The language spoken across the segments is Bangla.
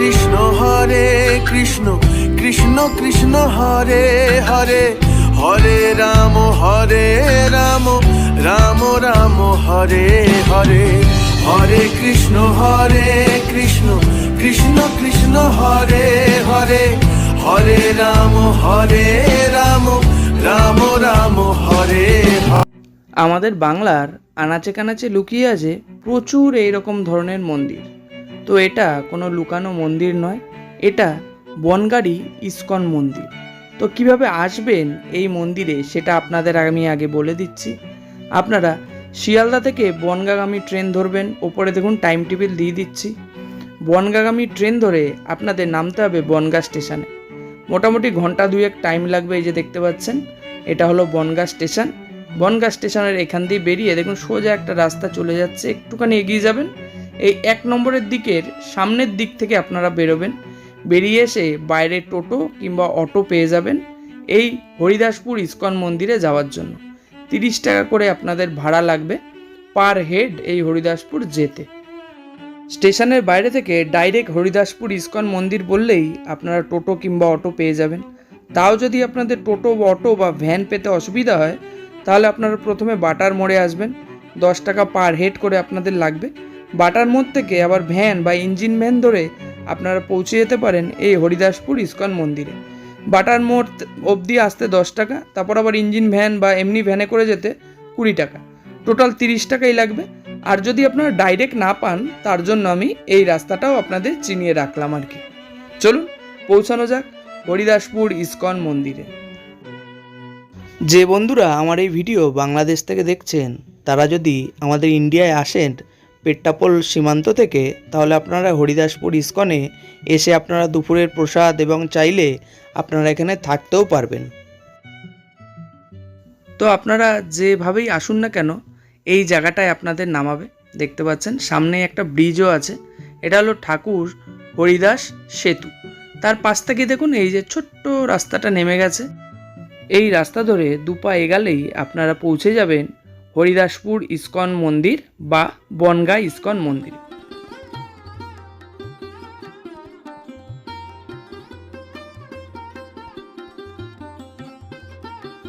কৃষ্ণ হরে কৃষ্ণ কৃষ্ণ কৃষ্ণ হরে হরে হরে রাম হরে রাম রাম রাম, হরে হরে হরে কৃষ্ণ হরে কৃষ্ণ কৃষ্ণ কৃষ্ণ হরে হরে হরে রাম হরে রাম রাম রাম, হরে আমাদের বাংলার আনাচে কানাচে লুকিয়ে আছে প্রচুর এইরকম ধরনের মন্দির। তো এটা কোনো লুকানো মন্দির নয়, এটা বনগাড়ি ইস্কন মন্দির। তো কীভাবে আসবেন এই মন্দিরে সেটা আপনাদের আমি আগে বলে দিচ্ছি। আপনারা শিয়ালদা থেকে বনগাগামী ট্রেন ধরবেন, ওপরে দেখুন টাইম টেবিল দিয়ে দিচ্ছি। বনগাগামী ট্রেন ধরে আপনাদের নামতে হবে বনগা স্টেশনে। মোটামুটি ঘণ্টা দুয়েক টাইম লাগবে এই যে দেখতে পাচ্ছেন, এটা হলো বনগা স্টেশন। বনগা স্টেশনের এখান দিয়ে বেরিয়ে দেখুন সোজা একটা রাস্তা চলে যাচ্ছে, একটুখানি এগিয়ে যাবেন এই এক নম্বরের দিকের সামনের দিক থেকে আপনারা বেরোবেন। বেরিয়ে এসে বাইরে টোটো কিংবা অটো পেয়ে যাবেন এই হরিদাসপুর ইস্কন মন্দিরে যাওয়ার জন্য। তিরিশ টাকা করে আপনাদের ভাড়া লাগবে পার হেড এই হরিদাসপুর যেতে। স্টেশনের বাইরে থেকে ডাইরেক্ট হরিদাসপুর ইস্কন মন্দির বললেই আপনারা টোটো কিংবা অটো পেয়ে যাবেন। তাও যদি আপনাদের টোটো বা অটো বা ভ্যান পেতে অসুবিধা হয়, তাহলে আপনারা প্রথমে বাটার মোড়ে আসবেন। দশ টাকা পার হেড করে আপনাদের লাগবে। বাটার মোড় থেকে আবার ভ্যান বা ইঞ্জিন ভ্যান ধরে আপনারা পৌঁছে যেতে পারেন এই হরিদাসপুর ইস্কন মন্দিরে। বাটার মোড় অবধি আসতে দশ টাকা, তারপর আবার ইঞ্জিন ভ্যান বা এমনি ভ্যানে করে যেতে কুড়ি টাকা। টোটাল তিরিশ টাকাই লাগবে। আর যদি আপনারা ডাইরেক্ট না পান, তার জন্য আমি এই রাস্তাটাও আপনাদের চিনিয়ে রাখলাম আর কি। চলুন, পৌঁছানো যাক হরিদাসপুর ইস্কন মন্দিরে। যে বন্ধুরা আমার এই ভিডিও বাংলাদেশ থেকে দেখছেন, তারা যদি আমাদের ইন্ডিয়ায় আসেন পেট্টাপোল সীমান্ত থেকে তাহলে আপনারা হরিদাসপুর ইস্কনে এসে আপনারা দুপুরের প্রসাদ এবং চাইলে আপনারা এখানে থাকতেও পারবেন। তো আপনারা যেভাবেই আসুন না কেন, এই জায়গাটায় আপনাদের নামাবে। দেখতে পাচ্ছেন, সামনে একটা ব্রিজও আছে। এটা হলো ঠাকুর হরিদাস সেতু। তার পাশ থেকে দেখুন, এই যে ছোট্ট রাস্তাটা নেমে গেছে। এই রাস্তা ধরে দুপা এগালেই আপনারা পৌঁছে যাবেন হরিদাসপুর ইস্কন মন্দির বা বনগা ইস্কন মন্দির।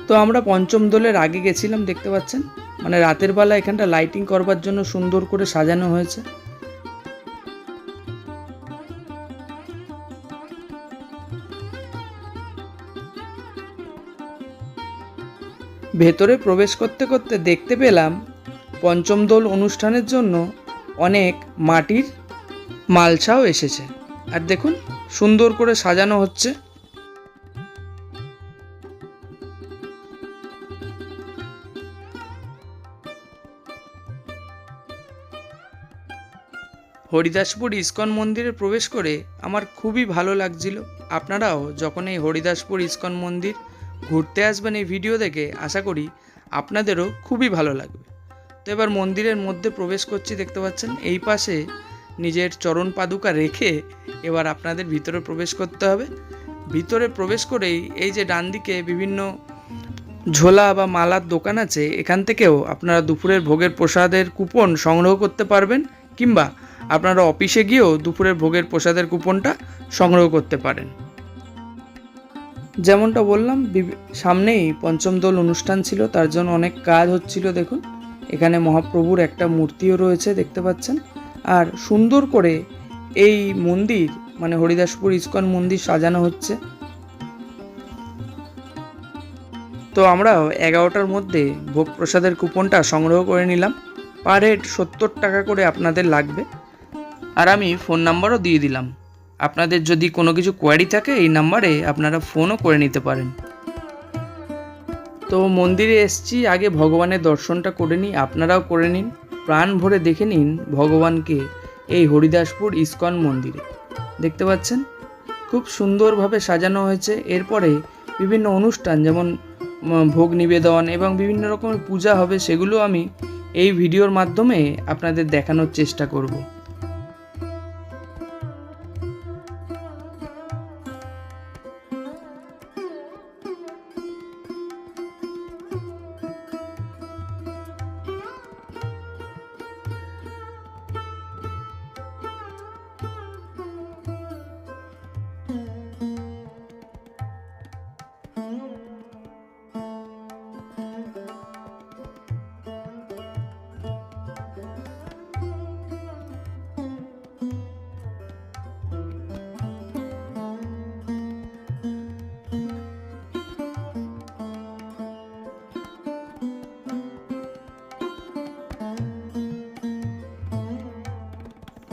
তো আমরা পঞ্চম দোলের আগে গেছিলাম, দেখতে পাচ্ছেন? মানে রাতের বেলা এখানটা লাইটিং করবার জন্য সুন্দর করে সাজানো হয়েছে। ভেতরে প্রবেশ করতে করতে দেখতে পেলাম পঞ্চম দোল অনুষ্ঠানের জন্য অনেক মাটির মালসাও এসেছে। আর দেখুন, সুন্দর করে সাজানো হচ্ছে। হরিদাসপুর ইস্কন মন্দিরে প্রবেশ করে আমার খুবই ভালো লাগছিল। আপনারাও যখন এই হরিদাসপুর ইস্কন মন্দির ঘুরতে আসবেন এই ভিডিও দেখে আশা করি আপনাদেরও খুবই ভালো লাগবে। তো এবার মন্দিরের মধ্যে প্রবেশ করছি, দেখতে পাচ্ছেন? এই পাশে নিজের চরণ পাদুকা রেখে এবার আপনাদের ভিতরে প্রবেশ করতে হবে। ভিতরে প্রবেশ করেই এই যে ডান দিকে বিভিন্ন ঝোলা বা মালার দোকান আছে, এখান থেকেও আপনারা দুপুরের ভোগের প্রসাদের কুপন সংগ্রহ করতে পারবেন, কিংবা আপনারা অফিসে গিয়েও দুপুরের ভোগের প্রসাদের কুপনটা সংগ্রহ করতে পারেন। যেমনটা বললাম সামনেই পঞ্চম দোল অনুষ্ঠান ছিল, তার জন্য অনেক কাজ হচ্ছিল, দেখুন। এখানে মহাপ্রভুর একটা মূর্তিও রয়েছে, দেখতে পাচ্ছেন। আর সুন্দর করে এই মন্দির মানে হরিদাসপুর ইস্কন মন্দির সাজানো হচ্ছে। তো আমরাও এগারোটার মধ্যে ভোগ প্রসাদের কুপনটা সংগ্রহ করে নিলাম। পার হেড সত্তর টাকা করে আপনাদের লাগবে। আর আমি ফোন নাম্বারও দিয়ে দিলাম। আপনাদের যদি কোনো কিছু কোয়ারি থাকে, এই নাম্বারে আপনারা ফোনও করে নিতে পারেন। তো মন্দিরে এসছি, আগে ভগবানের দর্শনটা করে নিই, আপনারাও করে নিন, প্রাণ ভরে দেখে নিন ভগবানকে, এই হরিদাসপুর ইস্কন মন্দিরে। দেখতে পাচ্ছেন? খুব সুন্দরভাবে সাজানো হয়েছে, এরপরে বিভিন্ন অনুষ্ঠান, যেমন ভোগ নিবেদন এবং বিভিন্ন রকমের পূজা হবে, সেগুলো আমি এই ভিডিওর মাধ্যমে আপনাদের দেখানোর চেষ্টা করব।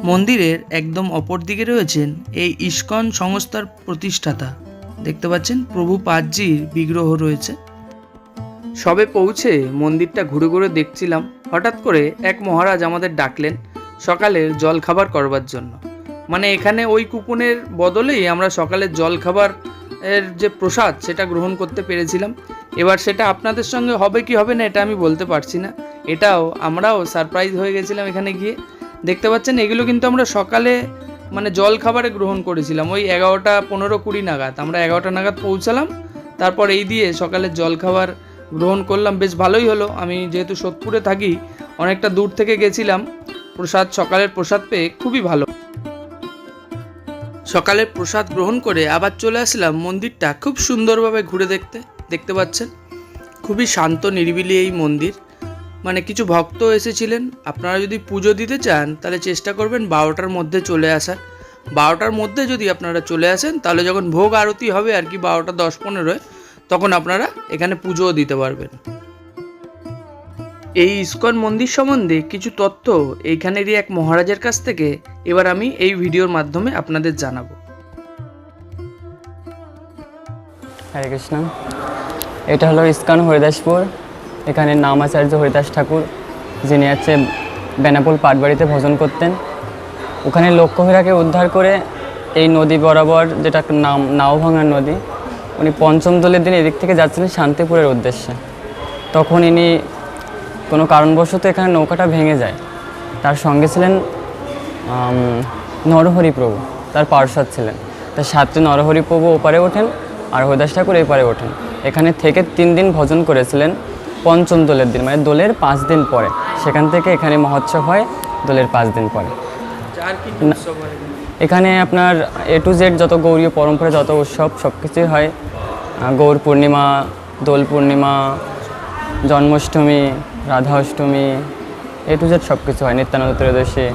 মন্দিরের একদম অপর দিকে রয়েছেন এই ইস্কন সংস্থার প্রতিষ্ঠাতা। দেখতে পাচ্ছেন, প্রভু পাদজির বিগ্রহ রয়েছে। সবে পৌঁছে মন্দিরটা ঘুরে ঘুরে দেখছিলাম। হঠাৎ করে এক মহারাজ আমাদের ডাকলেন সকালের জলখাবার করবার জন্য। মানে এখানে ওই কুপনের বদলেই আমরা সকালের জলখাবার এর যে প্রসাদ সেটা গ্রহণ করতে পেরেছিলাম। এবার সেটা আপনাদের সঙ্গে হবে কি হবে না এটা আমি বলতে পারছি না। এটাও আমরাও সারপ্রাইজ হয়ে গেছিলাম এখানে গিয়ে। দেখতে পাচ্ছেন, এগুলো কিন্তু আমরা সকালে মানে জল খাবারে গ্রহণ করেছিলাম। ওই এগারোটা পনেরো কুড়ি নাগাদ। আমরা এগারোটা নাগাদ পৌঁছালাম, তারপর এই দিয়ে সকালের জল খাবার গ্রহণ করলাম। বেশ ভালোই হলো। আমি যেহেতু সোদপুরে থাকি, অনেকটা দূর থেকে গেছিলাম। প্রসাদ, সকালের প্রসাদ পেয়ে খুবই ভালো। সকালের প্রসাদ গ্রহণ করে আবার চলে আসলাম মন্দিরটা। খুব সুন্দরভাবে ঘুরে দেখতে দেখতে পাচ্ছেন? খুবই শান্ত, নিরিবিলি এই মন্দির। মানে কিছু ভক্ত এসেছিলেন, আপনারা যদি পুজো দিতে চান, তাহলে চেষ্টা করবেন বারোটার মধ্যে চলে আসার। বারোটার মধ্যে যদি আপনারা চলে আসেন, তাহলে যখন ভোগ আরতি হবে আর কি বারোটা দশ পনেরোয়, তখন আপনারা এখানে পুজোও দিতে পারবেন। এই ইস্কন মন্দির সম্বন্ধে কিছু তথ্য এইখানেরই এক মহারাজের কাছ থেকে এবার আমি এই ভিডিওর মাধ্যমে আপনাদের জানাব। হরে কৃষ্ণ। এটা হলো ইস্কন হরিদাসপুর। এখানে নামাচার্য হরিদাস ঠাকুর, যিনি আছে বেনাপোল পাটবাড়িতে ভজন করতেন। ওখানে লক্ষ্যহীরাকে উদ্ধার করে এই নদী বরাবর যেটা নাম নাওভাঙার নদী, উনি পঞ্চম দলের দিন এদিক থেকে যাচ্ছিলেন শান্তিপুরের উদ্দেশ্যে। তখন ইনি কোনো কারণবশত এখানে নৌকাটা ভেঙে যায়। তার সঙ্গে ছিলেন নরহরি প্রভু, তার পার্শ্বদ ছিলেন। তার সাতটি নরহরি প্রভু ওপারে ওঠেন আর হরিদাস ঠাকুর এপারে ওঠেন। এখানে থেকে তিন দিন ভজন করেছিলেন। পঞ্চম দোলের দিন মানে দোলের পাঁচ দিন পরে। সেখান থেকে এখানে মহোৎসব হয় দোলের পাঁচ দিন পরে। এখানে? আপনার এ টু জেড যত গৌরীয় পরম্পরা যত উৎসব সব কিছুই হয় Gaur Purnima Dol Purnima Janmashtami Radha Ashtami A to Z সব কিছু হয়। নিত্যানন্দ ত্রয়োদশী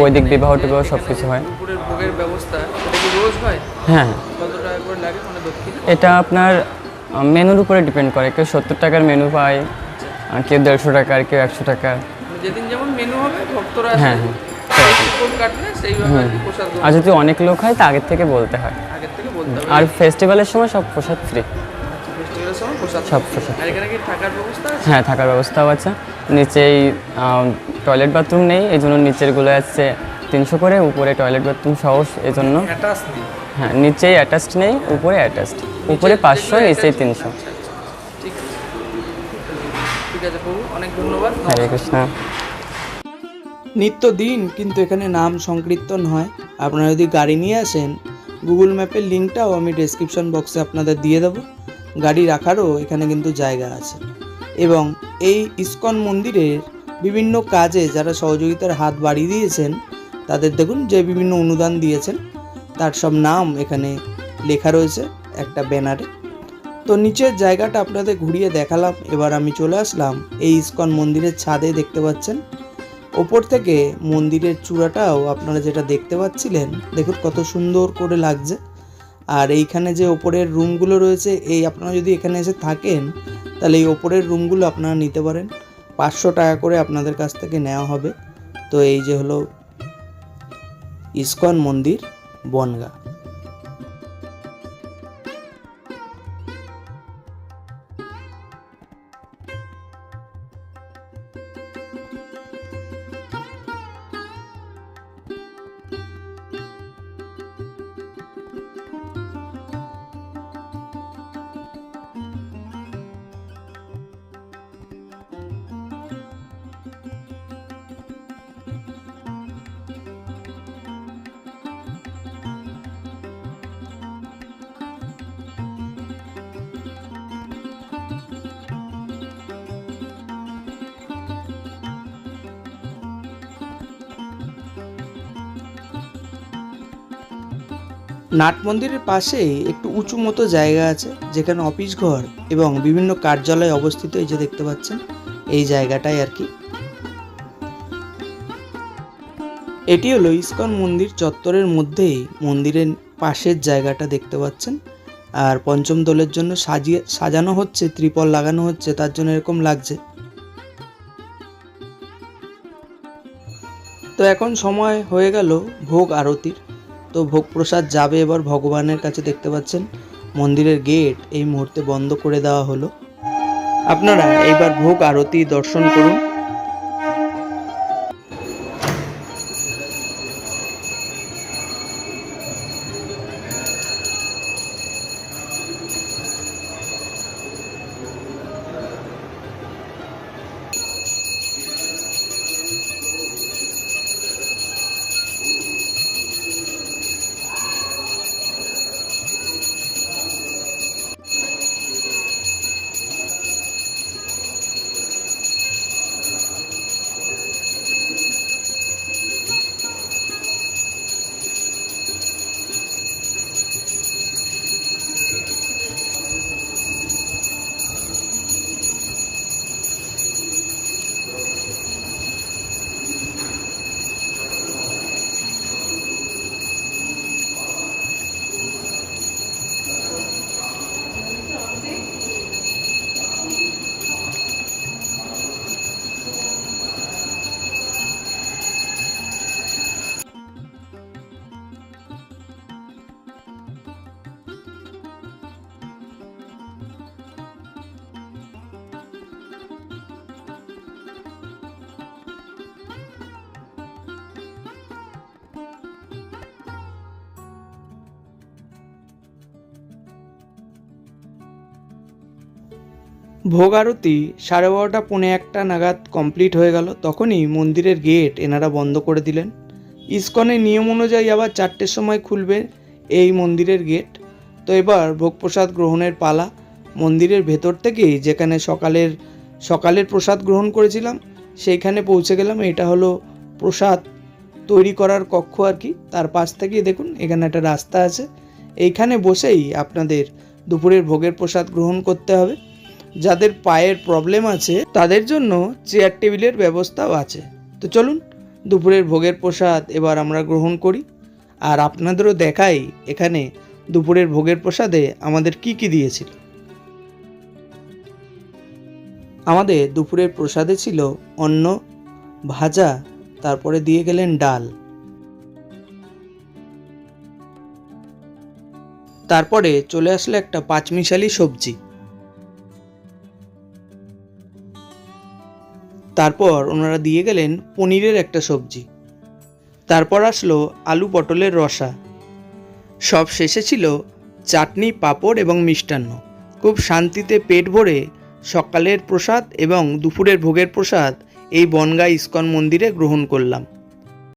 বৈদিক বিবাহ টিবাহ সব কিছু হয় ভোগের ব্যবস্থা হয়? হ্যাঁ। মানে এটা আপনার মেনুর উপরে ডিপেন্ড করে কেউ সত্তর টাকার মেনু পায় কেউ দেড়শো টাকার কেউ একশো টাকার। মানে যেদিন যেমন মেনু হবে ভক্তরা হ্যাঁ হ্যাঁ। আর যদি অনেক লোক হয় তা আগের থেকে বলতে হয়। আর ফেস্টিভ্যালের সময় সব প্রসাদ ফ্রি সময় প্রসাদ সব প্রসাদ হ্যাঁ থাকার ব্যবস্থাও আছে। নিচেই টয়লেট বাথরুম নেই এই জন্য নিচেরগুলো আছে তিনশো করে উপরে টয়লেট বাথরুম সহ এই জন্য হ্যাঁ নিচেই অ্যাটাচড নেই উপরে অ্যাটাচড উপরে পাঁচশো নিচেই তিনশো। আচ্ছা ঠিক আছে। প্রভু অনেক ধন্যবাদ। হরে কৃষ্ণ। নিত্যদিন কিন্তু এখানে নাম সংকীর্তন হয়। আপনারা যদি গাড়ি নিয়ে আসেন গুগল ম্যাপের লিঙ্কটাও আমি ডেসক্রিপশন বক্সে আপনাদের দিয়ে দেবো। গাড়ি রাখারও এখানে কিন্তু জায়গা আছে। এবং এই ইস্কন মন্দিরের বিভিন্ন কাজে যারা সহযোগিতার হাত বাড়িয়ে দিয়েছেন তাদের দেখুন যে বিভিন্ন অনুদান দিয়েছেন। তার সব নাম এখানে লেখা রয়েছে একটা ব্যানারে। তো নিচের জায়গাটা আপনাদের ঘুরিয়ে দেখালাম। এবার আমি চলে আসলাম এই ইস্কন মন্দিরের ছাদে দেখতে পাচ্ছেন। ওপর থেকে মন্দিরের চূড়াটাও আপনারা যেটা দেখতে পাচ্ছিলেন, দেখুন কত সুন্দর করে লাগছে। আর এইখানে যে ওপরের রুমগুলো রয়েছে, এই আপনারা যদি এখানে এসে থাকেন, তাহলে এই ওপরের রুমগুলো আপনারা নিতে পারেন। পাঁচশো টাকা করে আপনাদের কাছ থেকে নেওয়া হবে। তো এই যে হলো ইস্কন মন্দির। বনগা নাট মন্দিরের পাশে একটু উঁচু মতো জায়গা আছে, যেখানে অফিস ঘর এবং বিভিন্ন কার্যালয় অবস্থিত, এই যে দেখতে পাচ্ছেন, এই জায়গাটাই আর কি। এটি হলো ইস্কন মন্দির চত্বরের মধ্যেই মন্দিরের পাশের জায়গাটা দেখতে পাচ্ছেন। আর পঞ্চম দোলের জন্য সাজিয়ে, সাজানো হচ্ছে, ত্রিপল লাগানো হচ্ছে, তার জন্য এরকম লাগছে। তো এখন সময় হয়ে গেল ভোগ আরতির। তো ভোগ প্রসাদ যাবে এবার ভগবানের কাছে দেখতে পাচ্ছেন, মন্দিরের গেট এই মুহূর্তে বন্ধ করে দেওয়া হলো। আপনারা এইবার ভোগ আরতি দর্শন করুন। ভোগ আরতি সাড়ে বারোটা, পৌনে একটা নাগাদ কমপ্লিট হয়ে গেল, তখনই মন্দিরের গেট এনারা বন্ধ করে দিলেন। ইস্কনের নিয়ম অনুযায়ী আবার চারটের সময় খুলবে এই মন্দিরের গেট তো এবার ভোগ প্রসাদ গ্রহণের পালা। মন্দিরের ভেতর থেকেই যেখানে সকালের সকালের প্রসাদ গ্রহণ করেছিলাম, সেইখানে পৌঁছে গেলাম। এটা হলো প্রসাদ তৈরি করার কক্ষ আর কি। তার পাশ থেকেই দেখুন, এখানে একটা রাস্তা আছে। এইখানে বসেই আপনাদের দুপুরের ভোগের প্রসাদ গ্রহণ করতে হবে। যাদের পায়ের প্রবলেম আছে, তাদের জন্য চেয়ার টেবিলের ব্যবস্থাও আছে। তো চলুন, দুপুরের ভোগের প্রসাদ এবার আমরা গ্রহণ করি। আর আপনাদেরও দেখাই এখানে দুপুরের ভোগের প্রসাদে আমাদের কি কি দিয়েছিল। আমাদের দুপুরের প্রসাদে ছিল অন্ন, ভাজা, তারপরে দিয়ে গেলেন ডাল। তারপরে চলে আসলো একটা পাঁচমিশালি সবজি। তারপর ওনারা দিয়ে গেলেন পনিরের একটা সবজি। তারপর আসলো আলু পটলের রসা। সব শেষে ছিল চাটনি, পাঁপড় এবং মিষ্টান্ন। খুব শান্তিতে পেট ভরে সকালের প্রসাদ এবং দুপুরের ভোগের প্রসাদ এই বনগাঁ ইস্কন মন্দিরে গ্রহণ করলাম।